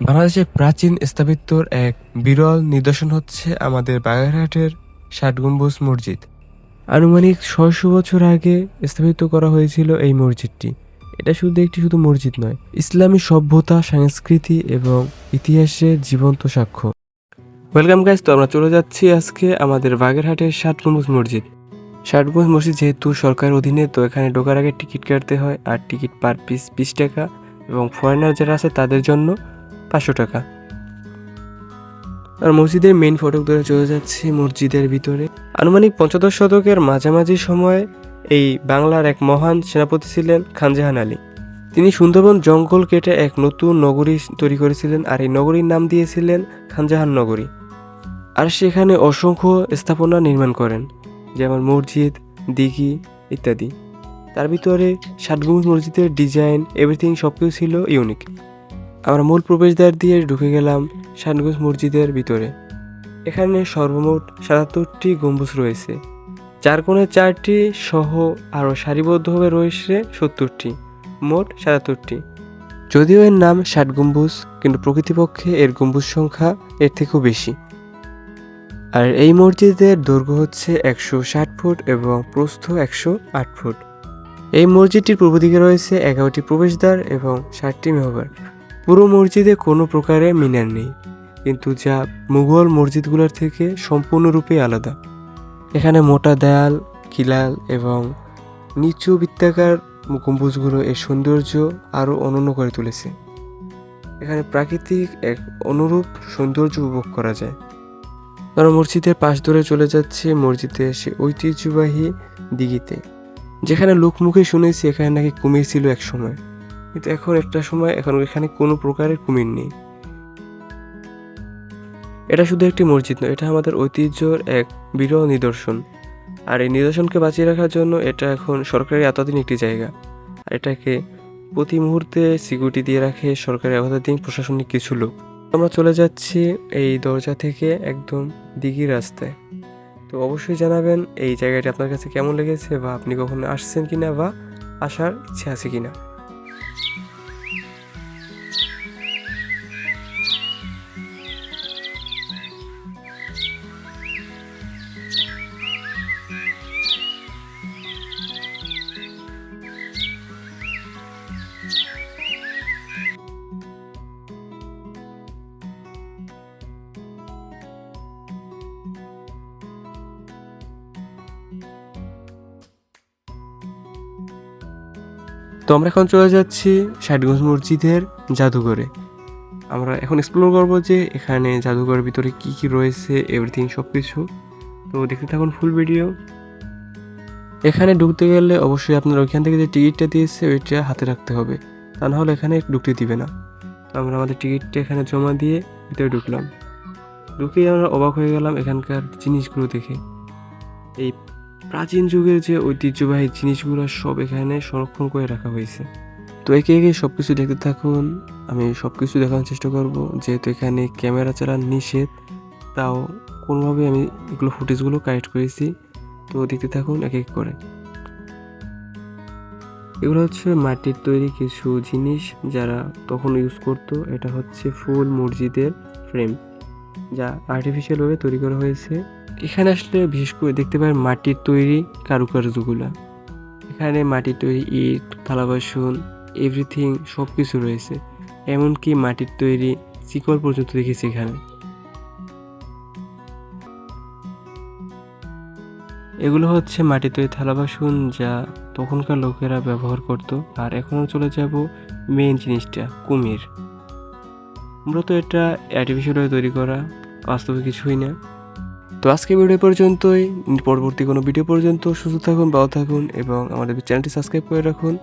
বাংলাদেশের প্রাচীন স্থাপত্যর এক বিরল নিদর্শন হচ্ছে আমাদের বাগেরহাটের ষাট গম্বুজ মসজিদ। আনুমানিক ছয়শো বছর আগে স্থাপিত করা হয়েছিল এই মসজিদটি। এটা শুধু একটি শুধু মসজিদ নয়, ইসলামী সভ্যতা, সংস্কৃতি এবং ইতিহাসের জীবন্ত সাক্ষ্য। ওয়েলকাম গাইজ তো আমরা চলে যাচ্ছি আজকে আমাদের বাগেরহাটের ষাট গম্বুজ মসজিদ। ষাট গম্বুজ মসজিদ যেহেতু সরকারের অধীনে, তো এখানে ঢোকার আগে টিকিট কাটতে হয়, আর টিকিট পার পিস বিশ টাকা এবং ফরেনার যারা আছে তাদের জন্য পাঁচশো টাকা। আর মসজিদের মেইন ফটক ধরে চলে যাচ্ছে মসজিদের ভিতরে। আনুমানিক পঞ্চদশ শতকের মাঝামাঝি সময়ে এই বাংলার এক মহান সেনাপতি ছিলেন খানজাহান আলী। তিনি সুন্দরবন জঙ্গল কেটে এক নতুন নগরী তৈরি করেছিলেন আর এই নগরীর নাম দিয়েছিলেন খানজাহান নগরী। আর সেখানে অসংখ্য স্থাপনা নির্মাণ করেন, যেমন মসজিদ, দিঘি ইত্যাদি। তার ভিতরে ষাটগুমুজ মসজিদের ডিজাইন এভরিথিং সব কিছু ছিল ইউনিক আমরা মূল প্রবেশদ্বার দিয়ে ঢুকে গেলাম শানগঞ্জ মসজিদের ভিতরে। এখানে সর্বমোট সাতাত্তরটি গম্বুজ রয়েছে। চার কোণে চারটি সহ আরও সারিবদ্ধভাবে রয়েছে সত্তরটি, মোট সাতাত্তরটি। যদিও এর নাম ষাট গম্বুজ, কিন্তু প্রকৃতিপক্ষে এর গম্বুজ সংখ্যা এর থেকেও বেশি। আর এই মসজিদের দৈর্ঘ্য হচ্ছে একশো ষাট ফুট এবং প্রস্থ একশো আট ফুট। এই মসজিদটির পূর্ব দিকে রয়েছে এগারোটি প্রবেশদ্বার এবং ষাটটি মেহবার। পুরো মসজিদে কোনো প্রকারে মিনার নেই, কিন্তু যা মুঘল মসজিদগুলোর থেকে সম্পূর্ণরূপে আলাদা। এখানে মোটা দেয়াল, খিলাল এবং নিচু বৃত্তাকার গম্বুজগুলো এর সৌন্দর্য আরও অনন্য করে তুলেছে। এখানে প্রাকৃতিক এক অনুরূপ সৌন্দর্য উপভোগ করা যায়। আমরা মসজিদের পাশ ধরে চলে যাচ্ছে মসজিদে সে ঐতিহ্যবাহী দিঘিতে। যেখানে লোকমুখে শুনেছি এখানে নাকি কুমির ছিল এক সময়। কিন্তু এখন একটা সময়, এখন এখানে কোনো প্রকারের কুমির নেই। এটা শুধু একটি মসজিদ নয়, এটা আমাদের ঐতিহ্যর এক বিরল নিদর্শন। আর এই নিদর্শনকে বাঁচিয়ে রাখার জন্য এটা এখন সরকারি এতদিন একটি জায়গা। আর এটাকে প্রতি মুহূর্তে সিকিউরিটি দিয়ে রাখে সরকারি আওতাধীন প্রশাসনিক কিছু লোক। আমরা চলে যাচ্ছি এই দরজা থেকে একদম দিঘি রাস্তায়। তো অবশ্যই জানাবেন এই জায়গাটি আপনার কাছে কেমন লেগেছে বা আপনি কখনো আসছেন কিনা বা আসার ইচ্ছে আছে কিনা। তো আমরা এখন চলে যাচ্ছি ষাটগঞ্জ মসজিদের জাদুঘরে। আমরা এখন এক্সপ্লোর করব যে এখানে জাদুঘরের ভিতরে কি কি রয়েছে এভরিথিং সব কিছু তো দেখতে থাকুন ফুল ভিডিও এখানে ঢুকতে গেলে অবশ্যই আপনার ওইখান থেকে যে টিকিটটা দিয়েছে, ওইটা হাতে রাখতে হবে। তা না হলে এখানে ঢুকতে দিবে না। তো আমরা আমাদের টিকিটটা এখানে জমা দিয়ে ভিতরে ঢুকলাম। ঢুকেই আমরা অবাক হয়ে গেলাম এখানকার জিনিসগুলো দেখে। এই প্রাচীন যুগের যে ঐতিহ্যবাহী জিনিসগুলো সব এখানে সংরক্ষণ করে রাখা হয়েছে। তো একে একে সব কিছু দেখতে থাকুন, আমি সব কিছু দেখানোর চেষ্টা করব। যেহেতু এখানে ক্যামেরা চালান নিষেধ, তাও কোনোভাবে আমি এগুলো ফুটেজগুলো কালেক্ট করেছি। তো দেখতে থাকুন এক এক করে। এগুলো হচ্ছে মাটির তৈরি কিছু জিনিস যারা তখন ইউজ করতো। এটা হচ্ছে ফুল মসজিদের ফ্রেম যা আর্টিফিশিয়ালভাবে তৈরি করা হয়েছে। এখানে আসলে বিশেষ করে দেখতে পারেন মাটির তৈরি কারুকার্যগুলা। এখানে মাটির তৈরি ইট থালা বাসন এভরিথিং সব কিছু রয়েছে। এমনকি মাটির তৈরি শিকল পর্যন্ত দেখেছি এখানে। এগুলো হচ্ছে মাটির তৈরি থালা বাসন যা তখনকার লোকেরা ব্যবহার করত। আর এখনও চলে যাব মেন জিনিসটা, কুমির। মূলত এটা আর্টিফিশিয়ালভাবে তৈরি করা, বাস্তবে কিছুই না। তো আজকে ভিডিও পর্যন্তই। পরবর্তী কোনো ভিডিও পর্যন্ত সুস্থ থাকুন, ভালো থাকুন এবং আমাদের চ্যানেলটি সাবস্ক্রাইব করে রাখুন।